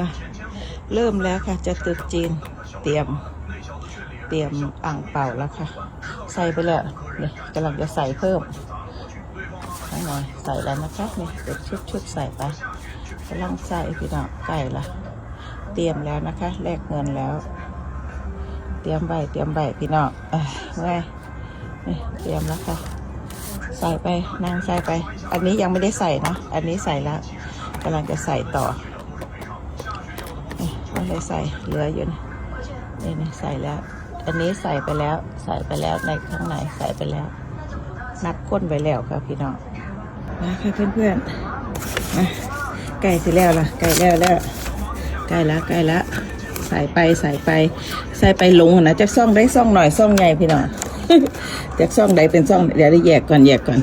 นะเริ่มแล้วค่ะ จะตรุษจีน เตรียม เตรียมอ่างเป่าแล้วค่ะ ใส่ไปแล้วนี่กำลังจะใส่เพิ่มให้หน่อยใส่แล้วนะคะนี่เป็นชุดชุดใส่ไปกำลังใส่พี่น้องไก่ละเตรียมแล้วนะคะแลกเงินแล้ว เตรียมใบเตรียมใบพี่น้องเอ้ยเมื่อยนี่เตรียมแล้วค่ะใส่ไปนางใส่ไป อันนี้ยังไม่ได้ใส่นะ อันนี้ใส่แล้วกำลังจะใส่ต่อ ไม่ได้ใส่เหลืออยู่นะนี่นี่ใส่แล้ว อันนี้ใส่ไปแล้ว ใส่ไปแล้วในข้างในใส่ไปแล้ว นัดก้นไปแล้วครับพี่น้องมาค่ะเพื่อนๆมาไก่สิแล้วล่ะไก่แล้วแล้วไก่ละไก่ละใส่ไปใส่ไป ใส่ไปหลงนะจากซ่องได้ซ่องหน่อยซ่องใหญ่พี่น้องจากซ่องใดเป็นซ่องเดี๋ยวได้แยกก่อนแยกก่อน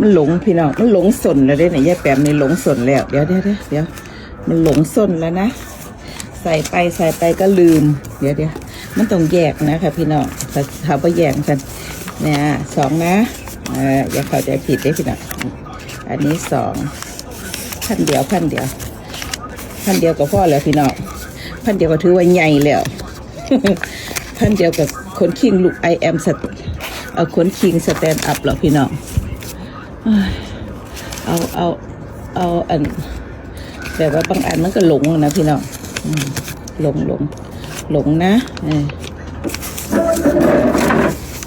มันหลงพี่น้องมันหลงสนแล้วเด้เนี่ยแยกแปมนี่หลงสนแล้ว เดี๋ยวเดี๋ยวเดี๋ยวมันหลงสนแล้วนะ ใส่ไปใส่ไปก็ลืม เดี๋ยวเดี๋ยวมันต้องแยกนะคะพี่น้องถ้าถ้าไปแยกกันเนี่ยสองนะเอออย่าเข้าใจผิดเด้พี่น้องอันนี้สองพันเดียวพันเดียวพันเดียวก็พอแล้วพี่น้องพันเดียวก็ถือว่าใหญ่แล้วพันเดียวกับคนคิงลูกไอแอมสเอาคนคิงสแตนด์อัพหรอพี่น้องเอาเอาเอาอันแต่ว่าบางอันมันก็หลงนะพี่น้อง หลงหลงหลงนะเออ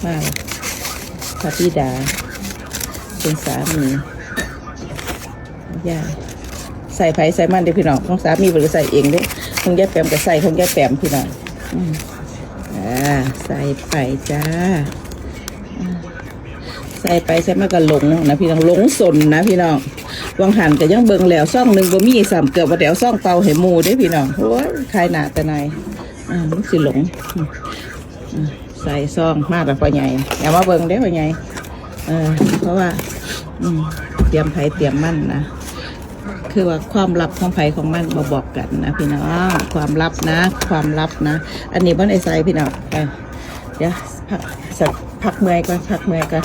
มาพระธิดา เป็นสามีย่าใส่ไผ่ใส่มันเด้พี่น้องของสามีบริใส่เองเด้ของแย่แปมก็ใส่ของแย่แปมพี่น้องอ่าใส่ไปจ้า ใส่ไปใส่มันก็หลงนะพี่น้องหลงสนนะพี่น้องวังหันก็ยังเบิ่งแล้วซ่องหนึ่งบ่มีสามเกือบว่าเดี๋ยวซ่องเป่าให้หมูเด้พี่น้องโอ้ยคายหนาแต่นายอ่ามันสิหลงใส่ซ่องมากแต่พ่อใหญ่อย่ามาเบิ่งเด้พ่อใหญ่เออเพราะว่าเตรียมไผ่เตรียมมั่นนะคือว่าความลับของไผ่ของมันมาบอกกันนะพี่น้องความลับนะ ความลับนะ อันนี้บ่ได้ใส่พี่น้องเออเดี๋ยวพักสักพักเมื่อยก่อนพักเมื่อยก่อน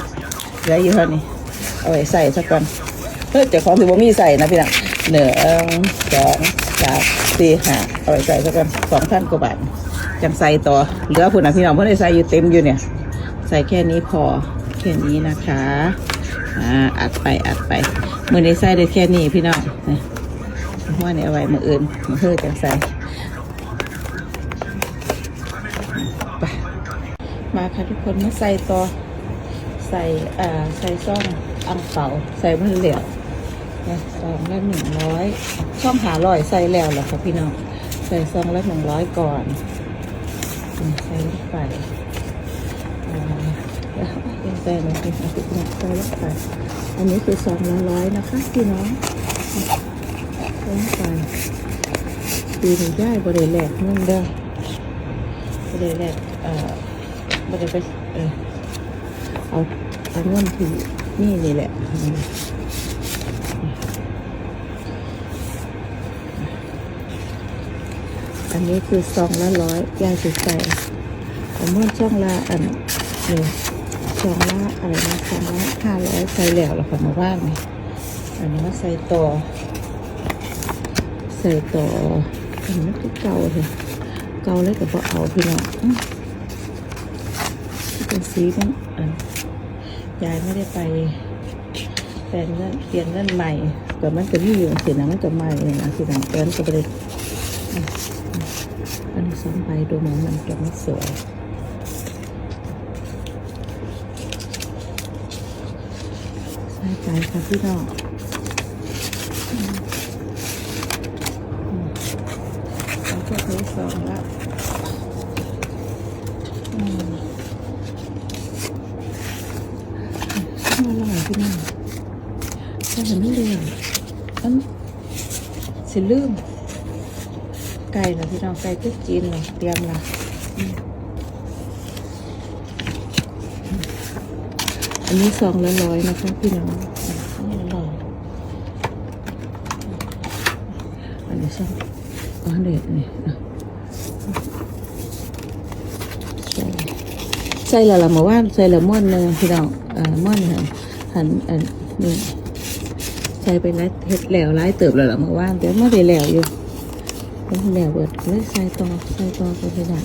เหลืออยู่เท่านี้ เอาไว้ใส่สักก่อนเฮ้ยเจ้าของถือว่ามีใส่นะพี่น้องหนึ่งสองสามสี่ห้าเอาไปใส่สักกันสองพันกว่าบาทจังใส่ต่อเหลือผู้นะพี่น้องเพื่อนได้ใส่อยู่เต็มอยู่เนี่ย ใส่แค่นี้พอแค่นี้นะคะอ่าอัดไปอัดไปมือในใส่ได้แค่นี้พี่น้องนี่ว่าเนี่ยเอาไว้มืออื่นมือเพื่อจังใส่ไปมาค่ะทุกคนมาใส่ต่อ ใส่อ่าใส่ซ่องอังเปาใส่มันเหลวนะซองละหนึ่งร้อยช่องหาร้อยใส่แล้วเหรอคะพี่น้อง ใส่ซองละหนึ่งร้อยก่อนใส่ลงไปอ่าแล้วยังใส่ไหมพี่น้องพี่น้องใส่ลงไปอันนี้คือซองละร้อยนะคะพี่น้องใส่ลงไปปีหนึ่งได้บริแลกเงินเด้อบริแลกเอ่อบริไปเออ เอาเอาเงินที่นี่นี่แหละอันนี้คือซองละร้อยยายจะใส่ผมว่ช่องละอันนี่ซองละอะไรนะซองละห้าร้อยใส่แล้วเราค่ะมาว่างนี่อันนี้มาใส่ต่อ ใส่ต่ออันนี้คือเก่าเลยเก่าแล้วก็บอเอาพี่น้องเป็นสีมันอัน ยายไม่ได้ไปแปลงเงินเปลี่ยนเงินใหม่แต่มันจะมีอยู่สินะมันจะใหม่เลยนะสินะเปลี่ยนก็ไปเลยอันนี้ซ้ำไปดูเหมือนมันจะไม่สวยใส่ใจค่ะพี่น้องอืมอืมแล้วก็เทสองและอืม มาลอง พี่น้องแต่เห็นไม่เรียนอันสิลืมไก่นะพี่น้องไก่ตึกจีนเลยเตรียมละอันนี้ซองละร้อยนะคะพี่น้องอันนี้ละร้อยอันนี้ซองอ๋อเด็ดนี่ใส่ใส่ละละเมื่อวานใส่ละม่วนหนึงพี่น้องเอ่อม่วนหัน หันอันนี่ใส่ไปไล่เห็ดแล้วไล่เติบแล้วหรอเมื่อวานเดี๋ยวไม่ได้แล้วอยู่มันแล้วเบิดเลยใส่ต่อใส่ต่อไปเลยนะ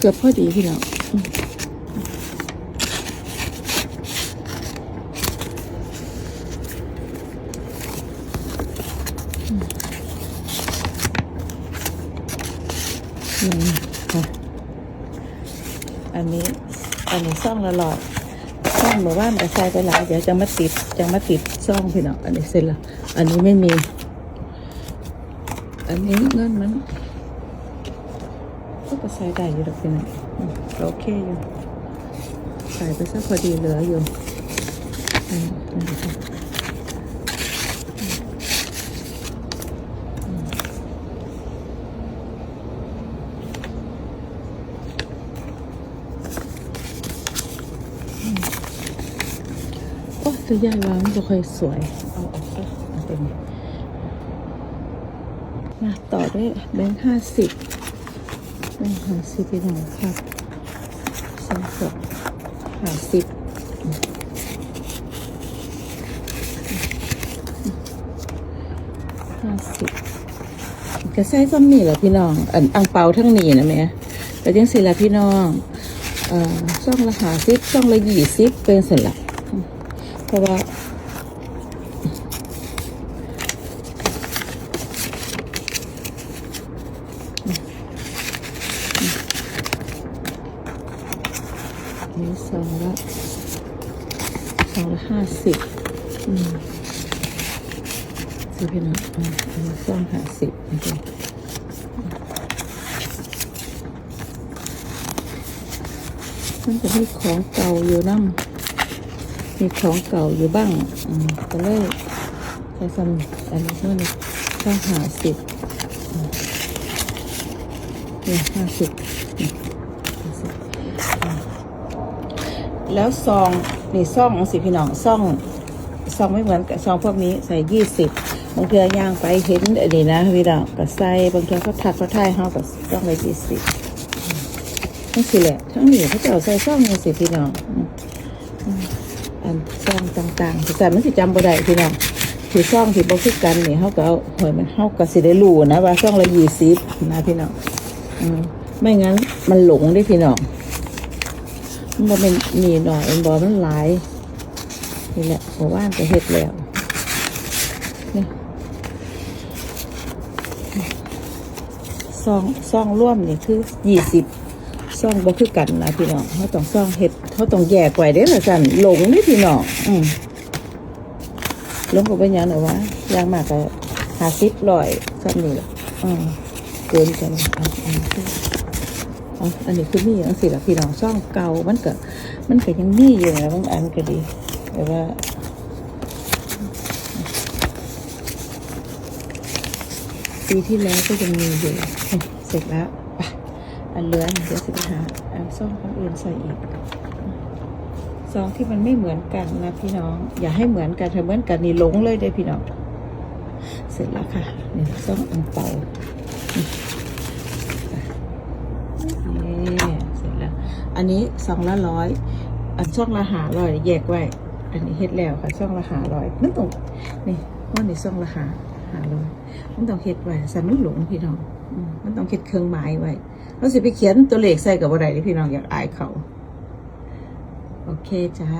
เกือบพอดีพี่น้องอืมอืมค่ะอันนี้ อันนี้ซ่องละหลอดซ่องหมู่บ้านแต่ใส่ไปหลายเดี๋ยวจะมาติดจะมาติดซ่องพี่น้องอันนี้เสร็จล้วอันนี้ไม่มี อันนี้เงินมัน ก็ใส่ได้อยู่ดอกพี่น้องโอเคอยู่ใส่ไปสักพอดีเหลืออยู่อืมนั่นแหละค่ะอืมอืมโอ้ตัวยายวางมันจะค่อยสวย เอาออกก็เอาเป็นมาต่อด้วยแบงค์ห้าสิบ แม่หาสิบไปหน่อยครับสองสองหาสิบห้าสิบก็ใส่ซ้ำนี่แหละพี่น้องอันอังเปาทั้งนีนะแม่แต่ยังสิละพี่น้องเอ่อช่องละหาสิบช่องละยี่สิบเป็นสร็จละเพราะว่า นี่ สองละสองละห้าสิบอืมสิพี่น้องอ่าอันนี้สองห้าสิบโอเคมันจะมีของเก่าอยู่นั่มีของเก่าอยู่บ้างอืมก็เลยใช้ซ้ำอันนี้เท่านี้สองห้าสิบเนี่ยห้าสิบอืมห้าสิบ แล้วซองนี่ซองสิพี่น้องซองซองไม่เหมือนกับซองพวกนี้ใส่ยี่สิบบางเทือย่างไปเห็นอันนี้นะพี่น้องก็ใส่บางเทือเขาทักเขาทายเขาก็ซองไปยี่สิบนี่สิแหละทั้งนี้เขาจะเอาใส่ซองนี่สิพี่น้องอันซองต่างๆแต่มันสิจำบ่ได้พี่น้องถือซองที่บ่คือกันนี่เขาก็เอาหอยมันเขาก็สิได้รู้นะว่าซองละยี่สิบนะพี่น้องอืไม่งั้นมันหลงได้พี่น้อง มันเป็นหนีหน่อยมันบ่มันหลายนี่แหละหมู่บ้านก็เฮ็ดแล้วนี่ซองซองร่วมนี่คือยี่สิบซองบ่คือกันนะพี่น้องเขาต้องซองเฮ็ดเขาต้องแยกไว้เด้อละกันหลงเด้อพี่น้องอืมลงก็เป็นยังหรอวะยางมากก็หาสิบร้อยซ้ำนี่แหละอืมเกินกันอะ อันนี้คืออ๋ออันนี้คือมีอย่างสิละพี่น้องช่องเก่ามันก็มันก็ยังมีอยู่นะบางอันก็ดีแต่ว่าปีที่แล้วก็ยังมีอยู่เสร็จแล้วไปอันเหลือเดี๋ยวสิไปหาอันซ่องคนอื่นใส่อีกซองที่มันไม่เหมือนกันนะพี่น้อง อย่าให้เหมือนกันถ้าเหมือนกันนี่หลงเลยเด้พี่น้อง เสร็จแล้วค่ะนี่ซ่องอังเปา นี่เสร็จแล้ว อันนี้สองละร้อยอันช่องละหาร้อยแยกไว้ อันนี้เฮ็ดแล้วค่ะช่องละหาร้อยมันต้องนี่ว่าในช่องละหาหาร้อยมันต้องเฮ็ดไว้ใส่มันหลงพี่น้องมันต้องเฮ็ดเครื่องหมายไว้เราสิไปเขียนตัวเลขใส่กับอะไรนี่พี่น้องอยากอายเขา โอเคจ้า